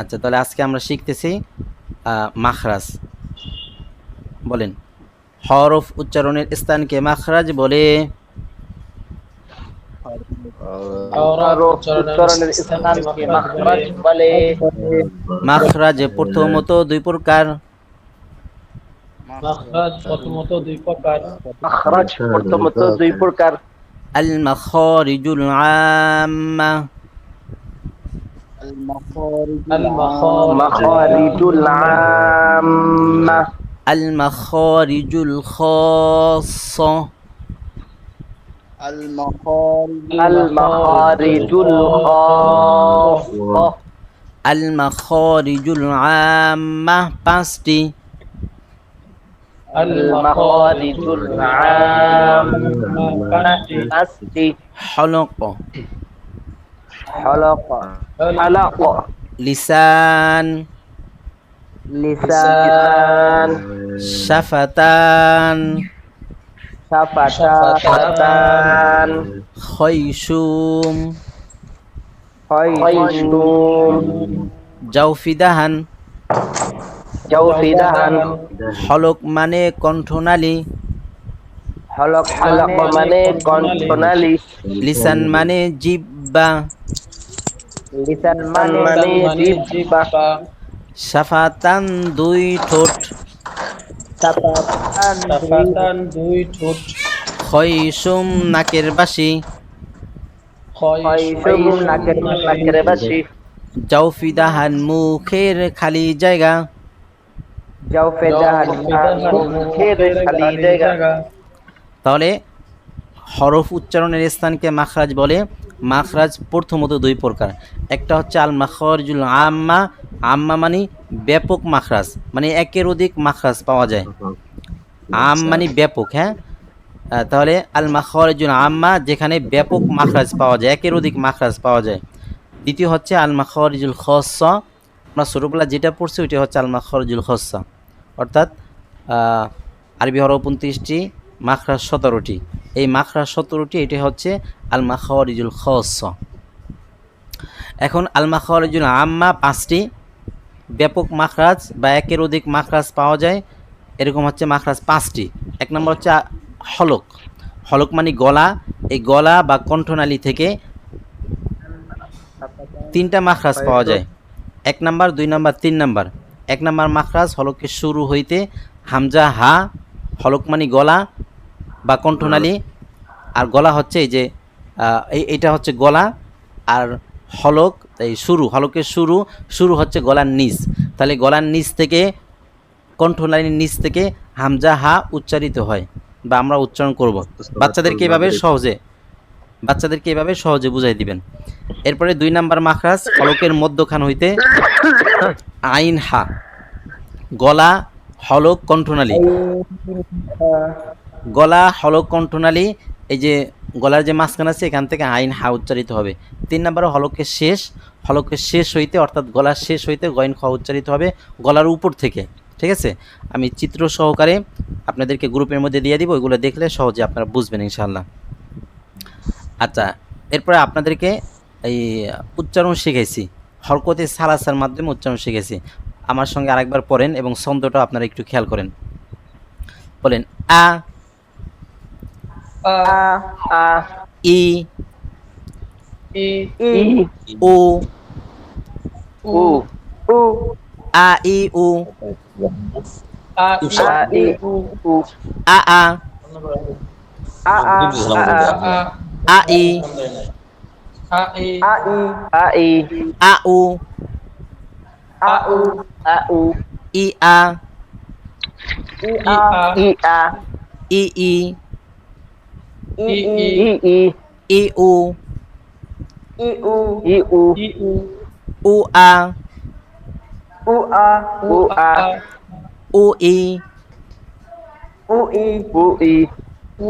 আচ্ছা তাহলে আজকে আমরা শিখতেছি আহ, মাখরাজ। বলেন। হরফ উচ্চারণের স্থানকে মাখরাজ? বলে উচ্চারণের মাখরাজ? প্রথমত দুই প্রকার। প্রথমত দুই প্রকার। মাখরাজ প্রথমত দুই প্রকার। আল মাখারিজুল আম্মা আল মাখারিজুল আম্মা আল মাখারিজুল খাসসা আল মাখারিজুল খাসসা আল মাখারিজুল আম্মা পাঁচটি আল মাখারিজুল শাফাতান খৈশুম খয়শুম জাউফিদাহান জাওফিদাহান হলক মানে কণ্ঠনালী হলক হলক মানে কণ্ঠনালী লিসান মানে জিব্বা লিসান মানে জিহ্বা শাফাতান দুই ঠোঁট। শাফাতান সাফাতান দুই ঠোঁট। খৈশুম নাকের বাসি খয়শুম নাকের নাকের বাসি জাউফিদাহান মুখের খালি জায়গা। জাওফিদাহান মুখের খালি জায়গা। তাহলে হরফ উচ্চারণের স্থানকে মাখরাজ বলে। মাখরাজ প্রথমত দুই প্রকার। একটা হচ্ছে আল মাখরজুল আম্মা। আম্মা মানে ব্যাপক মাখরাজ মানে একের অধিক মাখরাজ পাওয়া যায়। আম মানে ব্যাপক হ্যাঁ? তাহলে আল মাখরজুল আম্মা যেখানে ব্যাপক মাখরাজ পাওয়া যায় একের অধিক মাখরাজ পাওয়া যায়। দ্বিতীয় হচ্ছে আল মাখরজুল খসা। আমরা ছোটোবেলা যেটা পড়ছি ওইটা হচ্ছে আল মাখরজুল খসা। অর্থাৎ আরবি হরফ উনত্রিশটি মাখরাজ সতেরোটি। এই মাখরাজ সতেরোটি, এটি হচ্ছে আল মাখরিজুল খস এখন আল মাখরিজুল আম্মা পাঁচটি। ব্যাপক মাখরাজ বা একের অধিক মাখরাজ পাওয়া যায়। এরকম হচ্ছে মাখরাজ পাঁচটি। এক নম্বর হচ্ছে হলক। হলক মানে গলা। এই গলা বা কণ্ঠনালী থেকে তিনটা মাখরাজ পাওয়া যায়। এক নাম্বার, দুই নাম্বার, তিন নাম্বার। এক নাম্বার মাখরাজ হলকের শুরু হইতে হামজা হা। হলক মানে গলা। বা কণ্ঠনালী আর গলা হচ্ছে এই যে আহ, এই এটা হচ্ছে গলা আর হলক এই শুরু হলকের শুরু শুরু হচ্ছে গলার নিচ। তাহলে গলার নিচ থেকে কণ্ঠনালীর নিচ থেকে হামজা হা উচ্চারিত হয় বা আমরা উচ্চারণ করব। বাচ্চাদেরকে এভাবে সহজে বাচ্চাদেরকে এভাবে সহজে বুঝাই দিবেন। এরপরে দুই নাম্বার মাখরাজ হলকের মধ্যখান হইতে আইন হা গলা হলক কণ্ঠনালী। গলা হলক কণ্ঠনালী এই যে গলার যে মাঝখান আছে, এখান থেকে আইন হা উচ্চারিত হবে। তিন নম্বরে হলকের শেষ। হলকের শেষ হইতে, অর্থাৎ গলার শেষ হইতে গয়ন খ উচ্চারিত হবে গলার উপর থেকে। ঠিক আছে? আমি চিত্র সহকারে আপনাদেরকে গ্রুপের মধ্যে দিয়ে দিব, ওইগুলো দেখলে সহজে আপনারা বুঝবেন ইনশাল্লাহ আচ্ছা এরপরে আপনাদেরকে এই উচ্চারণ শিখেছি হরকতে সালাসার মাধ্যমে উচ্চারণ শিখেছি আমার সঙ্গে আরেকবার পড়েন এবং ছন্দটা আপনারা একটু খেয়াল করেন। বলেন, আ আ আ ই ই ই উ উ উ আ ই উ আ আ ই উ উ আ আ আ আ আ আ ই আ ই আ ই আ ই আ উ আ উ আ উ ই আ ই ই উ ই উ ই উ ই উ উ আ উ আ উ আ উ ই উ ই উ ই উ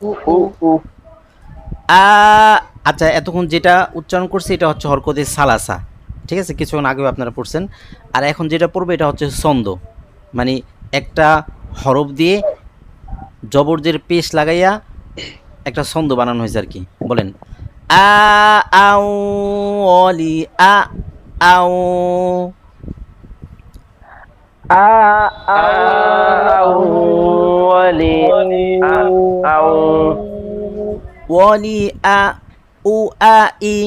উ উ উ আ আচ্ছা এতক্ষণ যেটা উচ্চারণ করছে এটা হচ্ছে হরকতে সালাসা। ঠিক আছে? কিছুক্ষণ আগেও আপনারা পড়ছেন। আর এখন যেটা পড়বে এটা হচ্ছে ছন্দ। মানে একটা হরফ দিয়ে জবরদের পেশ লাগাইয়া একটা ছন্দ বানানো হয়েছে আর কি। বলেন আ আউ অলি আ আ আউ আউ। আ উ আ ই।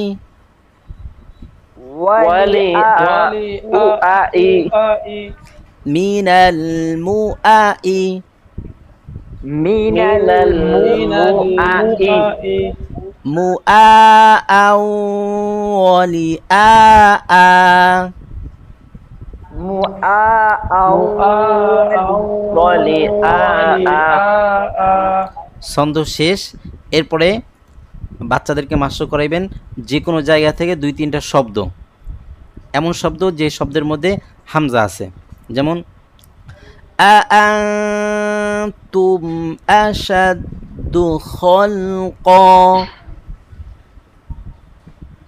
মিনাল মু আ ই মুআই Mu'ai মু আ আও অলি আ আ মুআ আউ Wali আ আ ছন্দ শেষ। এরপরে বাচ্চাদেরকে মাস্টার করাইবেন যে কোনো জায়গা থেকে দুই তিনটা শব্দ। এমন শব্দ যে শব্দের মধ্যে হামজা আছে। যেমন তুম আশাদু খলক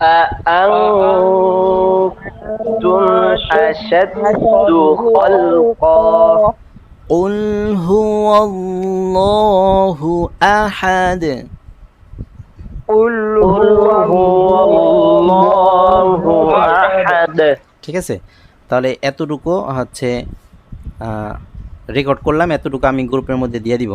أأنتم أشد خلقا قل هو الله أحد قل هو الله أحد ঠিক আছে তাহলে এতটুকু হচ্ছে রেকর্ড করলাম এতটুকু আমি গ্রুপের মধ্যে দিয়ে দিব।